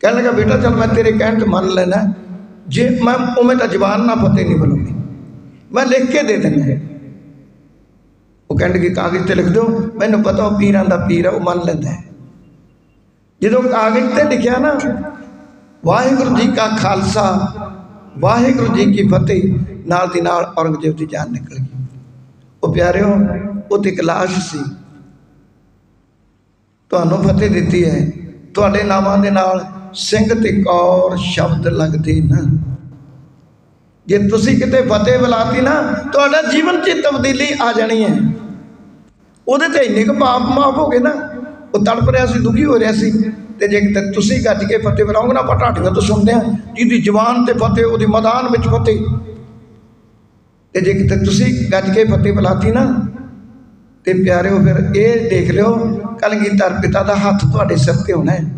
ਕਹਿਣ ਲੱਗਾ ਬੇਟਾ ਚੱਲ ਮੈਂ ਤੇਰੇ ਕਹਿਣ ਤੇ ਮੰਨ ਲੈਣਾ ਜੇ ਮੈਂ ਉਵੇਂ ਤਾਂ ਜ਼ਬਾਨ ਨਾ ਫਤਿਹ ਨਹੀਂ ਬੁਲਾਉਣੀ ਮੈਂ ਲਿਖ ਕੇ ਦੇ ਦਿੰਦਾ। ਉਹ ਕਹਿੰਦੇ ਕਿ ਕਾਗਜ਼ ਤੇ ਲਿਖ ਦਿਓ। ਮੈਨੂੰ ਪਤਾ ਉਹ ਪੀਰਾਂ ਦਾ ਪੀਰ ਹੈ ਉਹ ਮੰਨ ਲੈਂਦਾ। ਹੈ ਜਦੋਂ ਕਾਗਜ਼ ਤੇ ਲਿਖਿਆ ਨਾ, ਵਾਹਿਗੁਰੂ ਜੀ ਕਾ ਖਾਲਸਾ, ਵਾਹਿਗੁਰੂ ਜੀ ਕੀ ਫਤਿਹ, ਨਾਲ ਦੀ ਨਾਲ ਔਰੰਗਜ਼ੇਬ ਦੀ ਜਾਨ ਨਿਕਲ ਗਈ। ਉਹ ਪਿਆਰਿਓ, ਉਹ ਤੇ ਕਲਾਸ਼ ਸੀ। ਤੁਹਾਨੂੰ ਫਤਿਹ ਦਿੱਤੀ ਹੈ। ਤੁਹਾਡੇ ਨਾਮਾਂ ਦੇ ਨਾਲ ਸਿੰਘ ਤੇ ਕੌਰ ਸ਼ਬਦ ਲੱਗਦੇ ਨਾ। ਜੇ ਤੁਸੀਂ ਕਿਤੇ ਫਤਿਹ ਬੁਲਾਤੀ ਨਾ, ਤੁਹਾਡਾ ਜੀਵਨ 'ਚ ਤਬਦੀਲੀ ਆ ਜਾਣੀ ਹੈ। ਉਹਦੇ ਤੇ ਇੰਨੇ ਕੁ ਪਾਪ ਮਾਫ ਹੋ ਗਏ ਨਾ, ਉਹ ਤੜਪ ਰਿਹਾ ਸੀ, ਦੁਖੀ ਹੋ ਰਿਹਾ ਸੀ। ਤੇ ਜੇ ਕਿਤੇ ਤੁਸੀਂ ਗੱਜ ਕੇ ਫਤਿਹ ਬੁਲਾਓਗੇ ਨਾ, ਆਪਾਂ ਢਾਡੀਆਂ ਤੋਂ ਸੁਣਦੇ ਆ ਜਿਹਦੀ ਜ਼ੁਬਾਨ ਤੇ ਫਤਿਹ, ਉਹਦੀ ਮੈਦਾਨ ਵਿੱਚ ਫਤਿਹ। ਤੇ ਜੇ ਕਿਤੇ ਤੁਸੀਂ ਗੱਜ ਕੇ ਫਤਿਹ ਬੁਲਾਤੀ ਨਾ, ਤੇ ਪਿਆਰਿਓ ਫਿਰ ਇਹ ਦੇਖ ਲਿਓ, ਕਲਗੀਧਰ ਪਿਤਾ ਦਾ ਹੱਥ ਤੁਹਾਡੇ ਸਿਰ ਤੇ ਹੋਣਾ ਹੈ।